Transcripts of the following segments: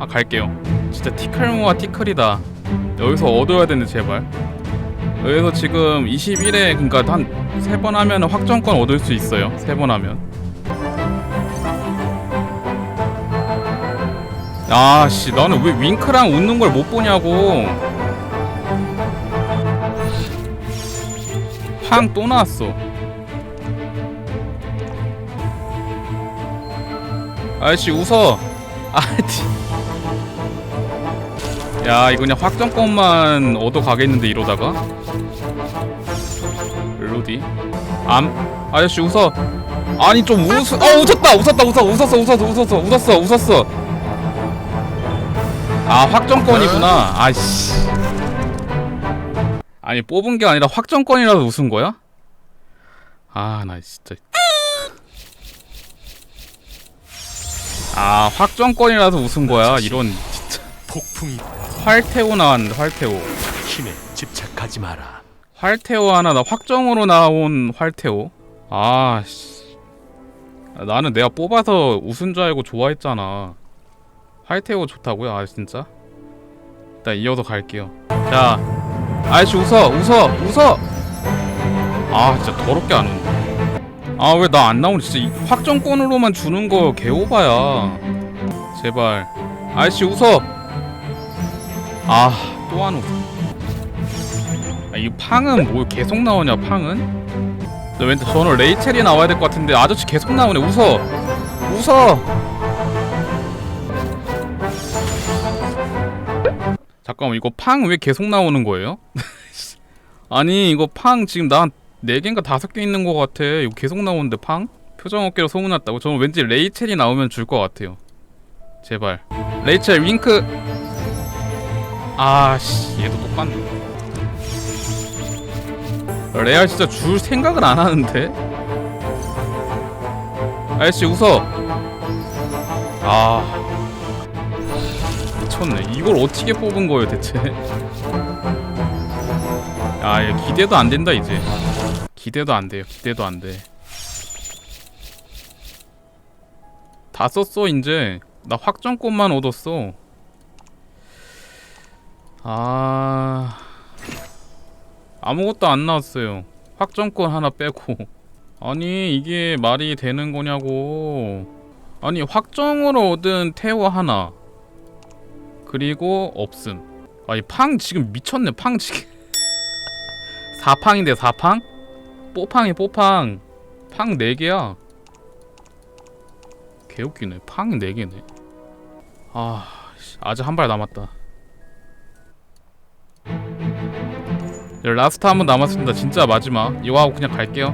아 갈게요. 진짜 티클모아 티클이다. 여기서 얻어야 되는데 제발. 여기서 지금 21에 그니까 한 세 번 하면 확정권 얻을 수 있어요. 세 번 하면. 아씨 너는 왜 윙크랑 웃는 걸 못 보냐고. 팡 또 나왔어. 아저씨 웃어. 아티 야 이거 그냥 확정권만 얻어 가겠는데 이러다가? 멜로디? 암? 아저씨 웃어. 아니 좀 웃어 어 웃었다 웃었다 웃어 웃었어 웃었어 웃었어 웃었어 웃었어. 아 확정권이구나. 아씨. 아니 뽑은 게 아니라 확정권이라서 웃은 거야? 아 나 진짜. 아 확정권이라서 웃은 거야 이런 폭풍이 활태오 나왔는데 활태오 힘에 집착하지 마라. 활태오 하나 나 확정으로 나온 활태오 아씨. 나는 내가 뽑아서 웃은 줄 알고 좋아했잖아. 활태오 좋다고요? 아 진짜? 일단 이어서 갈게요. 자 아저씨 웃어 웃어 웃어! 아 진짜 더럽게 안 웃네. 아왜 나 안 나오니 진짜 이 확정권으로만 주는 거 개오바야. 제발. 아저씨 웃어 아. 또안 웃어 아, 이 팡은 뭐 계속 나오냐 팡은? 너 왠지 저는 레이첼이 나와야 될 것 같은데 아저씨 계속 나오네. 웃어. 웃어. 잠깐만 이거 팡 왜 계속 나오는 거예요? 아니 이거 팡 지금 나 4개인가 5개 있는 것 같아. 이거 계속 나오는데 팡? 표정 어깨로 소문났다고. 저는 왠지 레이첼이 나오면 줄 것 같아요. 제발. 레이첼 윙크 아씨 얘도 똑같네. 레알 진짜 줄 생각을 안 하는데? 아저씨 웃어. 아. 미쳤네. 이걸 어떻게 뽑은 거예요 대체? 아 얘 기대도 안 된다 이제. 기대도 안 돼요. 기대도 안 돼 다 썼어 이제. 나 확정권만 얻었어 아 아무것도 안 나왔어요. 확정권 하나 빼고. 아니 이게 말이 되는 거냐고. 아니 확정으로 얻은 태워 하나. 그리고 없음. 아니 팡 지금 미쳤네. 팡 지금. 4팡인데 4팡? 뽀팡이 뽀팡. 팡 4개야. 개웃기네. 팡 4개네. 아, 씨, 아직 한 발 남았다. 라스트 한 번 남았습니다. 진짜 마지막. 이거 하고 그냥 갈게요.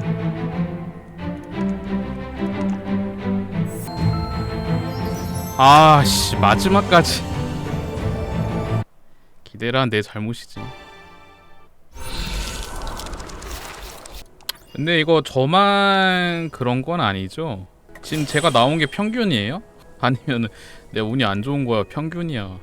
아씨 마지막까지 기대란 내 잘못이지. 근데 이거 저만 그런 건 아니죠? 지금 제가 나온 게 평균이에요? 아니면 내 운이 안 좋은 거야 평균이야?